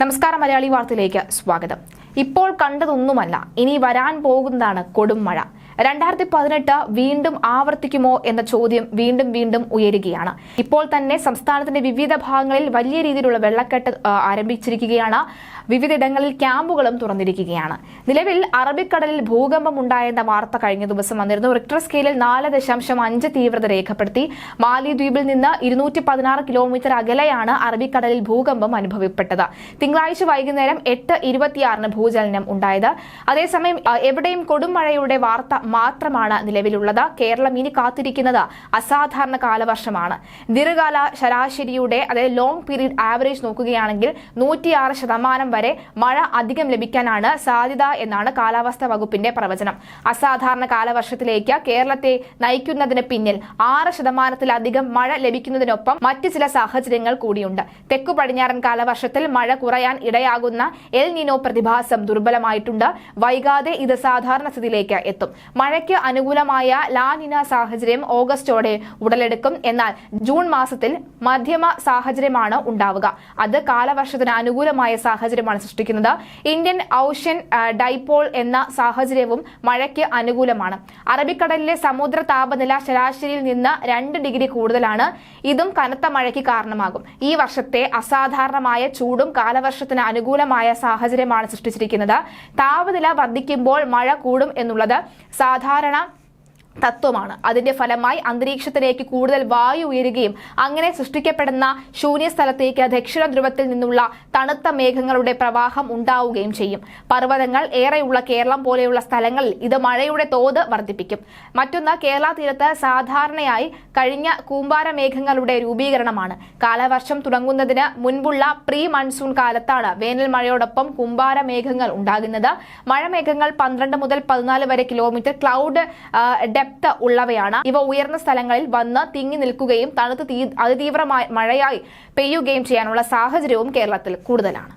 നമസ്കാരം മലയാളി വാർത്തയിലേക്ക് സ്വാഗതം. ഇപ്പോൾ കണ്ടതൊന്നുമല്ല ഇനി വരാൻ പോകുന്നതാണ് കൊടും മഴ. രണ്ടായിരത്തി പതിനെട്ട് വീണ്ടും ആവർത്തിക്കുമോ എന്ന ചോദ്യം വീണ്ടും വീണ്ടും ഉയരുകയാണ്. ഇപ്പോൾ തന്നെ സംസ്ഥാനത്തിന്റെ വിവിധ ഭാഗങ്ങളിൽ വലിയ രീതിയിലുള്ള വെള്ളക്കെട്ട് ആരംഭിച്ചിരിക്കുകയാണ്. വിവിധയിടങ്ങളിൽ ക്യാമ്പുകളും തുറന്നിരിക്കുകയാണ്. നിലവിൽ അറബിക്കടലിൽ ഭൂകമ്പം ഉണ്ടായെന്ന വാർത്ത കഴിഞ്ഞ ദിവസം വന്നിരുന്നു. റിക്ടർ സ്കെയിലിൽ നാല് ദശാംശം അഞ്ച് തീവ്രത രേഖപ്പെടുത്തി. മാലിദ്വീപിൽ നിന്ന് ഇരുന്നൂറ്റി പതിനാറ് കിലോമീറ്റർ അകലെയാണ് അറബിക്കടലിൽ ഭൂകമ്പം അനുഭവപ്പെട്ടത്. തിങ്കളാഴ്ച വൈകുന്നേരം എട്ട് ഇരുപത്തിയാറിന് ഭൂചലനം ഉണ്ടായത്. അതേസമയം എവിടെയും കൊടുമഴയുടെ വാർത്ത മാത്രമാണ് നിലവിലുള്ളത്. കേരളം ഇനി കാത്തിരിക്കുന്നത് അസാധാരണ കാലവർഷമാണ്. ദീർഘകാല ശരാശരിയുടെ അതായത് ലോങ് പീരീഡ് ആവറേജ് നോക്കുകയാണെങ്കിൽ നൂറ്റിയാറ് ശതമാനം വരെ മഴ അധികം ലഭിക്കാനാണ് സാധ്യത എന്നാണ് കാലാവസ്ഥാ വകുപ്പിന്റെ പ്രവചനം. അസാധാരണ കാലവർഷത്തിലേക്ക് കേരളത്തെ നയിക്കുന്നതിന് പിന്നിൽ ആറ് ശതമാനത്തിലധികം മഴ ലഭിക്കുന്നതിനൊപ്പം മറ്റ് ചില സാഹചര്യങ്ങൾ കൂടിയുണ്ട്. തെക്കു പടിഞ്ഞാറൻ കാലവർഷത്തിൽ മഴ കുറയാൻ ഇടയാകുന്ന എൽ നിനോ പ്രതിഭാസം ദുർബലമായിട്ടുണ്ട്. വൈകാതെ ഇത് സാധാരണ സ്ഥിതിയിലേക്ക് എത്തും. മഴയ്ക്ക് അനുകൂലമായ ലാനിന സാഹചര്യം ഓഗസ്റ്റോടെ ഉടലെടുക്കും. എന്നാൽ ജൂൺ മാസത്തിൽ മധ്യമ സാഹചര്യമാണ് ഉണ്ടാവുക. അത് കാലവർഷത്തിന് അനുകൂലമായ സാഹചര്യമാണ് സൃഷ്ടിക്കുന്നത്. ഇന്ത്യൻ ഔഷ്യൻ ഡൈപോൾ എന്ന സാഹചര്യവും മഴയ്ക്ക് അനുകൂലമാണ്. അറബിക്കടലിലെ സമുദ്ര താപനില ശരാശരിയിൽ നിന്ന് രണ്ട് ഡിഗ്രി കൂടുതലാണ്. ഇതും കനത്ത മഴയ്ക്ക് കാരണമാകും. ഈ വർഷത്തെ അസാധാരണമായ ചൂടും കാലവർഷത്തിന് അനുകൂലമായ സാഹചര്യമാണ് സൃഷ്ടിച്ചിരിക്കുന്നത്. താപനില വർദ്ധിക്കുമ്പോൾ മഴ കൂടും എന്നുള്ളത് സാധാരണ തത്വമാണ്. അതിന്റെ ഫലമായി അന്തരീക്ഷത്തിലേക്ക് കൂടുതൽ വായു ഉയരുകയും അങ്ങനെ സൃഷ്ടിക്കപ്പെടുന്ന ശൂന്യ സ്ഥലത്തേക്ക് ദക്ഷിണ ധ്രുവത്തിൽ നിന്നുള്ള തണുത്ത മേഘങ്ങളുടെ പ്രവാഹം ഉണ്ടാവുകയും ചെയ്യും. പർവതങ്ങൾ ഏറെയുള്ള കേരളം പോലെയുള്ള സ്ഥലങ്ങളിൽ ഇത് മഴയുടെ തോത് വർദ്ധിപ്പിക്കും. മറ്റൊന്ന് കേരള തീരത്ത് സാധാരണയായി കഴിഞ്ഞ കൂമ്പാര മേഘങ്ങളുടെ രൂപീകരണമാണ്. കാലവർഷം തുടങ്ങുന്നതിന് മുൻപുള്ള പ്രീ മൺസൂൺ കാലത്താണ് വേനൽ മഴയോടൊപ്പം കൂമ്പാര മേഘങ്ങൾ ഉണ്ടാകുന്നത്. മഴമേഘങ്ങൾ പന്ത്രണ്ട് മുതൽ പതിനാല് വരെ കിലോമീറ്റർ ക്ലൗഡ് ഡെപ്ത് ഉള്ളവയാണ്. ഇവ ഉയർന്ന സ്ഥലങ്ങളിൽ വന്ന് തിങ്ങി നിൽക്കുകയും തണുത്ത് തീ അതിതീവ്രമായ മഴയായി പെയ്യുകയും ചെയ്യാനുള്ള സാഹചര്യവും കേരളത്തിൽ കൂടുതലാണ്.